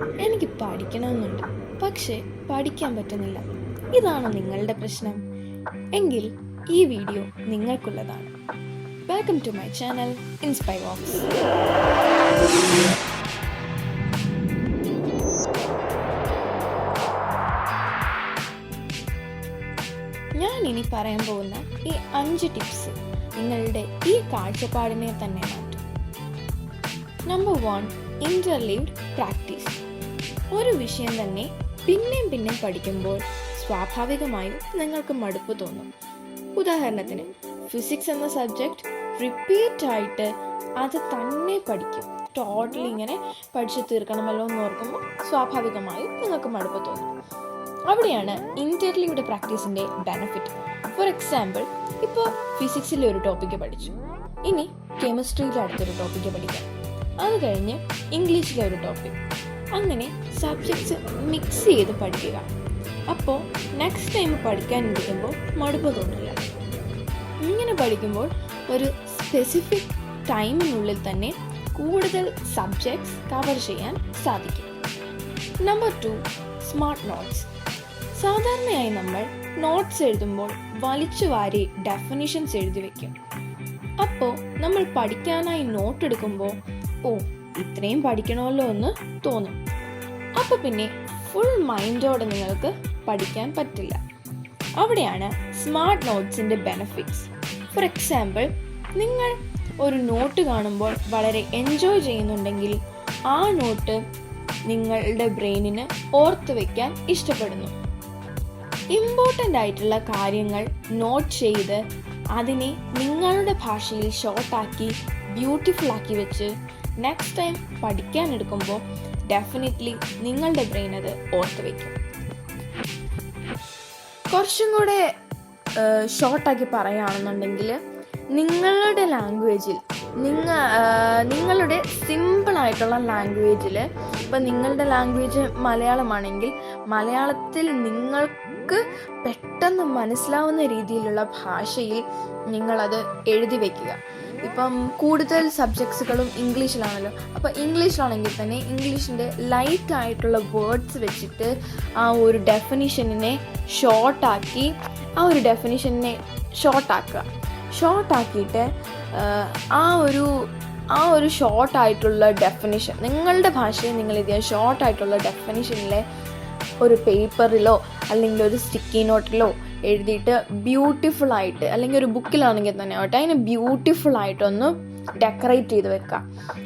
എനിക്ക് പഠിക്കണമെന്നുണ്ട്. പക്ഷേ പഠിക്കാൻ പറ്റുന്നില്ല. ഇതാണ് നിങ്ങളുടെ പ്രശ്നം. എങ്കിൽ ഈ video നിങ്ങൾക്കുള്ളതാണ്. Welcome to my channel Inspire Vox ഞാൻ ഇനി പറയാൻ പോകുന്ന ഈ അഞ്ച് ടിപ്സ് നിങ്ങളുടെ ഈ കാഴ്ചപ്പാടിനെ തന്നെ മാറ്റും. നമ്പർ വൺ ഇന്റർലീവ്ഡ് പ്രാക്ടീസ് ഒരു വിഷയം തന്നെ പിന്നെയും പിന്നെയും പഠിക്കുമ്പോൾ സ്വാഭാവികമായും നിങ്ങൾക്ക് മടുപ്പ് തോന്നും. ഉദാഹരണത്തിന് ഫിസിക്സ് എന്ന സബ്ജക്റ്റ് റിപ്പീറ്റ് ആയിട്ട് അത് തന്നെ പഠിക്കും. ടോട്ടലി ഇങ്ങനെ പഠിച്ചു തീർക്കണമല്ലോ എന്ന് ഓർക്കുമ്പോൾ സ്വാഭാവികമായും നിങ്ങൾക്ക് മടുപ്പ് തോന്നും. അവിടെയാണ് ഇന്റർലീവ്ഡ് പ്രാക്ടീസിന്റെ ബെനഫിറ്റ് ഫോർ എക്സാമ്പിൾ ഇപ്പോൾ ഫിസിക്സിലെ ഒരു ടോപ്പിക്ക് പഠിച്ചു. ഇനി കെമിസ്ട്രിയിലെ അടുത്തൊരു ടോപ്പിക്ക് പഠിക്കാം. അത് കഴിഞ്ഞ് ഇംഗ്ലീഷിലെ ഒരു ടോപ്പിക് അങ്ങനെ സബ്ജക്ട്സ് മിക്സ് ചെയ്ത് പഠിക്കുക. അപ്പോൾ നെക്സ്റ്റ് ടൈം പഠിക്കാൻ ഇരിക്കുമ്പോൾ മടുപ്പ് തോന്നില്ല. ഇങ്ങനെ പഠിക്കുമ്പോൾ ഒരു സ്പെസിഫിക് ടൈമിനുള്ളിൽ തന്നെ കൂടുതൽ സബ്ജക്ട്സ് കവർ ചെയ്യാൻ സാധിക്കും. നമ്പർ ടു സ്മാർട്ട് നോട്ട്സ് സാധാരണയായി നമ്മൾ നോട്ട്സ് എഴുതുമ്പോൾ വലിച്ചു വാരി ഡെഫിനിഷൻസ് എഴുതി വയ്ക്കും അപ്പോൾ നമ്മൾ പഠിക്കാനായി നോട്ട് എടുക്കുമ്പോൾ ഓ ഇത്രയും പഠിക്കണമല്ലോ എന്ന് തോന്നും. അപ്പോൾ പിന്നെ ഫുൾ മൈൻഡോടെ നിങ്ങൾക്ക് പഠിക്കാൻ പറ്റില്ല. അവിടെയാണ് സ്മാർട്ട് നോട്ട്സിന്റെ ബെനഫിറ്റ്സ് ഫോർ എക്സാമ്പിൾ നിങ്ങൾ ഒരു നോട്ട് കാണുമ്പോൾ വളരെ എൻജോയ് ചെയ്യുന്നുണ്ടെങ്കിൽ ആ നോട്ട് നിങ്ങളുടെ ബ്രെയിനിന് ഓർത്ത് വയ്ക്കാൻ ഇഷ്ടപ്പെടുന്നു. ഇമ്പോർട്ടന്റ് ആയിട്ടുള്ള കാര്യങ്ങൾ നോട്ട് ചെയ്ത് അതിനെ നിങ്ങളുടെ ഭാഷയിൽ ഷോർട്ടാക്കി ബ്യൂട്ടിഫുൾ ആക്കി വെച്ച് നെക്സ്റ്റ് ടൈം പഠിക്കാൻ എടുക്കുമ്പോൾ ഡെഫിനറ്റ്ലി നിങ്ങളുടെ ബ്രെയിൻ അത് ഓർത്ത് വയ്ക്കും കുറച്ചും കൂടെ ഷോർട്ടാക്കി പറയുകയാണെന്നുണ്ടെങ്കിൽ നിങ്ങളുടെ ലാംഗ്വേജിൽ നിങ്ങ നിങ്ങളുടെ സിമ്പിളായിട്ടുള്ള ലാംഗ്വേജിൽ ഇപ്പം നിങ്ങളുടെ ലാംഗ്വേജ് മലയാളമാണെങ്കിൽ മലയാളത്തിൽ നിങ്ങൾക്ക് പെട്ടെന്ന് മനസ്സിലാവുന്ന രീതിയിലുള്ള ഭാഷയിൽ നിങ്ങളത് എഴുതി വയ്ക്കുക ഇപ്പം കൂടുതൽ സബ്ജക്ട്സുകളും ഇംഗ്ലീഷിലാണല്ലോ. അപ്പോൾ ഇംഗ്ലീഷിലാണെങ്കിൽ തന്നെ ഇംഗ്ലീഷിന്റെ ലൈറ്റ് ആയിട്ടുള്ള വേർഡ്സ് വെച്ചിട്ട് ആ ഒരു ഡെഫിനിഷനെ ഷോർട്ടാക്കി ആ ഒരു ഡെഫിനിഷനെ ഷോർട്ടാക്കുക ഷോർട്ടാക്കിയിട്ട് ആ ഒരു ആ ഒരു ഷോർട്ടായിട്ടുള്ള ഡെഫിനിഷൻ നിങ്ങളുടെ ഭാഷയിൽ നിങ്ങൾ ഇത് ഷോർട്ടായിട്ടുള്ള ഡെഫിനിഷനിലെ ഒരു പേപ്പറിലോ അല്ലെങ്കിൽ ഒരു സ്റ്റിക്കി നോട്ടിലോ എഴുതിയിട്ട് ബ്യൂട്ടിഫുൾ ആയിട്ട് അല്ലെങ്കിൽ ഒരു ബുക്കിലാണെങ്കിൽ തന്നെ ആവട്ടെ അതിന് ബ്യൂട്ടിഫുൾ ആയിട്ടൊന്ന് ഡെക്കറേറ്റ് ചെയ്ത് വെക്കുക.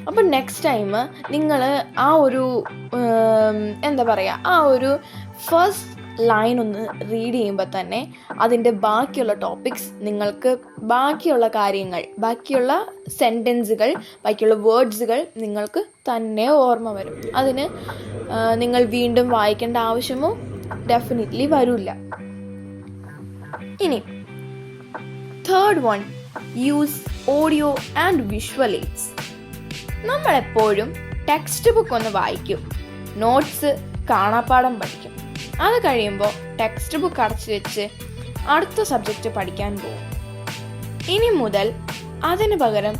അപ്പം നെക്സ്റ്റ് ടൈം നിങ്ങൾ ആ ഒരു എന്താ പറയുക ആ ഒരു ഫസ്റ്റ് ലൈൻ ഒന്ന് റീഡ് ചെയ്യുമ്പോൾ തന്നെ അതിന്റെ ബാക്കിയുള്ള ടോപ്പിക്സ് നിങ്ങൾക്ക് ബാക്കിയുള്ള കാര്യങ്ങൾ ബാക്കിയുള്ള സെന്റൻസുകൾ ബാക്കിയുള്ള വേർഡ്സുകൾ നിങ്ങൾക്ക് തന്നെ ഓർമ്മ വരും. അതിന് നിങ്ങൾ വീണ്ടും വായിക്കേണ്ട ആവശ്യമോ? ഡെഫിനറ്റ്ലി വരില്ല ഇനി third one use audio and visual aids നമ്മളെപ്പോഴും ടെക്സ്റ്റ് ബുക്ക് ഒന്ന് വായിക്കും. നോട്ട്സ് കാണാപ്പാടം പഠിക്കും. അത് കഴിയുമ്പോൾ ടെക്സ്റ്റ് ബുക്ക് അടച്ചു വെച്ച് അടുത്ത സബ്ജക്റ്റ് പഠിക്കാൻ പോകും. ഇനി മുതൽ അതിന് പകരം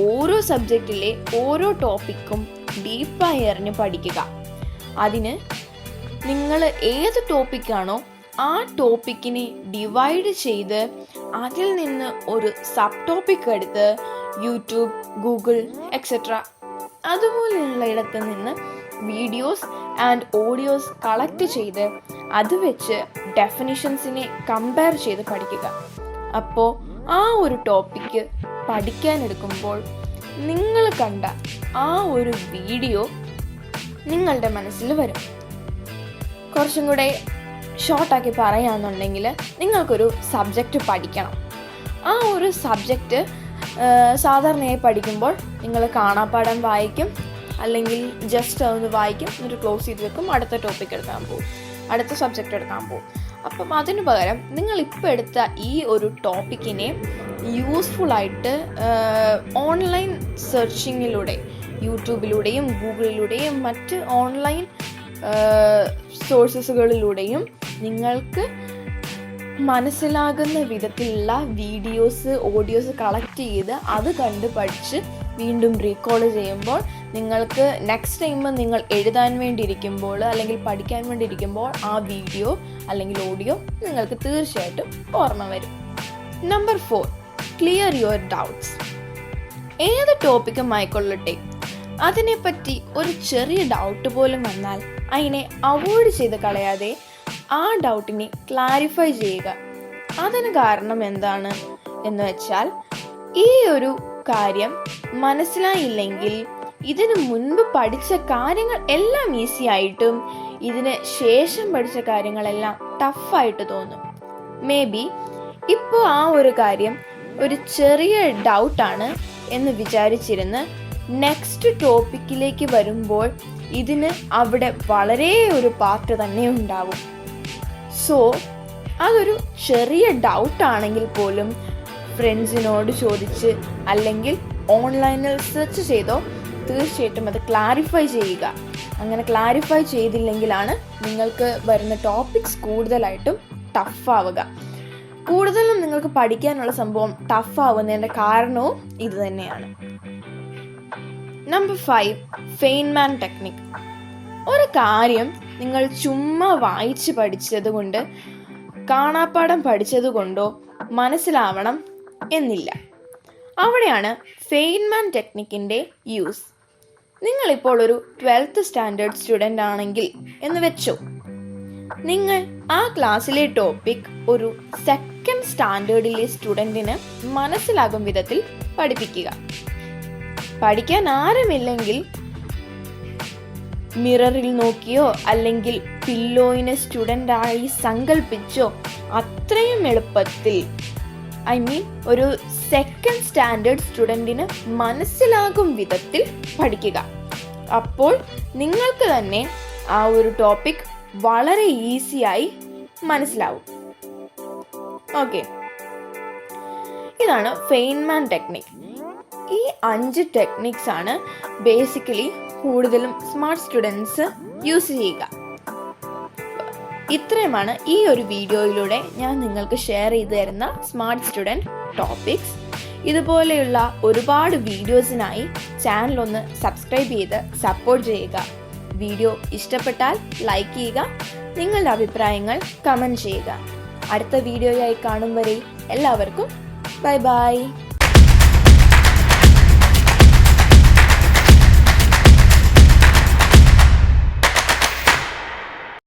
ഓരോ സബ്ജക്റ്റിലെ ഓരോ ടോപ്പിക്കും ഡീപ്പായി എറിഞ്ഞ് പഠിക്കുക. അതിന് നിങ്ങൾ ഏത് ടോപ്പിക്കാണോ ആ ടോപ്പിക്കിനെ ഡിവൈഡ് ചെയ്ത് അതിൽ നിന്ന് ഒരു സബ് ടോപ്പിക് എടുത്ത് യൂട്യൂബ് ഗൂഗിൾ എക്സെട്ര അതുപോലെയുള്ള ഇടത്ത് നിന്ന് വീഡിയോസ് ആൻഡ് ഓഡിയോസ് കളക്ട് ചെയ്ത് അത് വെച്ച് ഡെഫിനിഷൻസിനെ കമ്പയർ ചെയ്ത് പഠിക്കുക. അപ്പോൾ ആ ഒരു ടോപ്പിക്ക് പഠിക്കാനെടുക്കുമ്പോൾ നിങ്ങൾ കണ്ട ആ ഒരു വീഡിയോ നിങ്ങളുടെ മനസ്സിൽ വരും. കുറച്ചും കൂടെ ഷോർട്ടാക്കി പറയുകയാണെന്നുണ്ടെങ്കിൽ നിങ്ങൾക്കൊരു സബ്ജക്റ്റ് പഠിക്കണം. ആ ഒരു സബ്ജക്റ്റ് സാധാരണയായി പഠിക്കുമ്പോൾ നിങ്ങൾ കാണാപ്പാടം വായിക്കും അല്ലെങ്കിൽ ജസ്റ്റ് ഒന്ന് വായിക്കും എന്നിട്ട് ക്ലോസ് ചെയ്ത് വെക്കും അടുത്ത ടോപ്പിക് എടുക്കാൻ പോകും അടുത്ത സബ്ജക്റ്റ് എടുക്കാൻ പോകും അപ്പം അതിനു പകരം നിങ്ങൾ ഇപ്പോൾ എടുത്ത ഈ ഒരു ടോപ്പിക്കിനെ യൂസ്ഫുള്ളായിട്ട് ഓൺലൈൻ സെർച്ചിങ്ങിലൂടെ യൂട്യൂബിലൂടെയും ഗൂഗിളിലൂടെയും മറ്റ് ഓൺലൈൻ സോഴ്സസുകളിലൂടെയും നിങ്ങൾക്ക് മനസ്സിലാകുന്ന വിധത്തിലുള്ള വീഡിയോസ് ഓഡിയോസ് കളക്ട് ചെയ്ത് അത് കണ്ട് പഠിച്ച് വീണ്ടും റീകോൾ ചെയ്യുമ്പോൾ നിങ്ങൾക്ക് നെക്സ്റ്റ് ടൈം നിങ്ങൾ എഴുതാൻ വേണ്ടിയിരിക്കുമ്പോൾ അല്ലെങ്കിൽ പഠിക്കാൻ വേണ്ടി ഇരിക്കുമ്പോൾ ആ വീഡിയോ അല്ലെങ്കിൽ ഓഡിയോ നിങ്ങൾക്ക് തീർച്ചയായിട്ടും ഓർമ്മ വരും. Number four clear your doubts ഏത് ടോപ്പിക്കും ആയിക്കൊള്ളട്ടെ. അതിനെപ്പറ്റി ഒരു ചെറിയ ഡൗട്ട് പോലും വന്നാൽ അതിനെ അവോയ്ഡ് ചെയ്ത് കളയാതെ ആ ഡൗട്ടിനെ ക്ലാരിഫൈ ചെയ്യുക. അതിന് കാരണം എന്താണ് എന്ന് വെച്ചാൽ ഈ ഒരു കാര്യം മനസ്സിലായില്ലെങ്കിൽ ഇതിനു മുൻപ് പഠിച്ച കാര്യങ്ങൾ എല്ലാം ഈസി ആയിട്ടും ഇതിന് ശേഷം പഠിച്ച കാര്യങ്ങളെല്ലാം ടഫായിട്ട് തോന്നും. മേ ബി ഇപ്പോൾ ആ ഒരു കാര്യം ഒരു ചെറിയ ഡൗട്ടാണ് എന്ന് വിചാരിച്ചിരുന്ന് നെക്സ്റ്റ് ടോപ്പിക്കിലേക്ക് വരുമ്പോൾ ഇതിന് അവിടെ വളരെ ഒരു പാർട്ട് തന്നെ ഉണ്ടാവും. സോ അതൊരു ചെറിയ ഡൗട്ട് ആണെങ്കിൽ പോലും ഫ്രണ്ട്സിനോട് ചോദിച്ച് അല്ലെങ്കിൽ ഓൺലൈനിൽ സെർച്ച് ചെയ്തോ തീർച്ചയായിട്ടും അത് ക്ലാരിഫൈ ചെയ്യുക. അങ്ങനെ ക്ലാരിഫൈ ചെയ്തില്ലെങ്കിലാണ് നിങ്ങൾക്ക് വരുന്ന ടോപ്പിക്സ് കൂടുതലായിട്ടും ടഫാവുക കൂടുതലും നിങ്ങൾക്ക് പഠിക്കാനുള്ള സംഭവം ടഫാവുന്നതിന്റെ കാരണവും ഇത് തന്നെയാണ്. നമ്പർ ഫൈവ് ഫെയിൻമാൻ ടെക്നിക് ഒരു കാര്യം നിങ്ങൾ ചുമ്മാ വായിച്ച് പഠിച്ചത് കൊണ്ട് കാണാപ്പാടം പഠിച്ചത് കൊണ്ടോ മനസ്സിലാവണം എന്നില്ല. അവിടെയാണ് ഫെയിൻമാൻ ടെക്നിക്കിന്റെ യൂസ്. നിങ്ങളിപ്പോൾ ഒരു ട്വൽത്ത് സ്റ്റാൻഡേർഡ് സ്റ്റുഡന്റ് ആണെങ്കിൽ എന്ന് വെച്ചോ. നിങ്ങൾ ആ ക്ലാസ്സിലെ ടോപ്പിക് ഒരു സെക്കൻഡ് സ്റ്റാൻഡേർഡിലെ സ്റ്റുഡന്റിന് മനസ്സിലാകും വിധത്തിൽ പഠിപ്പിക്കുക. പഠിക്കാൻ ആരുമില്ലെങ്കിൽ മിററിൽ നോക്കിയോ അല്ലെങ്കിൽ പില്ലോയിനെ സ്റ്റുഡന്റായി സങ്കല്പിച്ചോ അത്രയും എളുപ്പത്തിൽ. ഐ മീൻ ഒരു സെക്കൻഡ് സ്റ്റാൻഡേർഡ് സ്റ്റുഡന്റിന് മനസ്സിലാകും വിധത്തിൽ പഠിക്കുക. അപ്പോൾ നിങ്ങൾക്ക് തന്നെ ആ ഒരു ടോപ്പിക് വളരെ ഈസിയായി മനസ്സിലാവും. ഓക്കെ. ഇതാണ് ഫെയിൻമാൻ ടെക്നിക്. ഈ അഞ്ച് ടെക്നിക്സ് ആണ് ബേസിക്കലി കൂടുതലും സ്മാർട്ട് സ്റ്റുഡൻസ് യൂസ് ചെയ്യുക. ഇത്രയുമാണ് ഈ ഒരു വീഡിയോയിലൂടെ ഞാൻ നിങ്ങൾക്ക് ഷെയർ ചെയ്തു തരുന്ന സ്മാർട്ട് സ്റ്റുഡന്റ് ടോപ്പിക്സ്. ഇതുപോലെയുള്ള ഒരുപാട് വീഡിയോസിനായി ചാനൽ ഒന്ന് സബ്സ്ക്രൈബ് ചെയ്ത് സപ്പോർട്ട് ചെയ്യുക. വീഡിയോ ഇഷ്ടപ്പെട്ടാൽ ലൈക്ക് ചെയ്യുക നിങ്ങളുടെ അഭിപ്രായങ്ങൾ കമന്റ് ചെയ്യുക. അടുത്ത വീഡിയോയായി കാണും വരെ എല്ലാവർക്കും ബൈ ബൈ.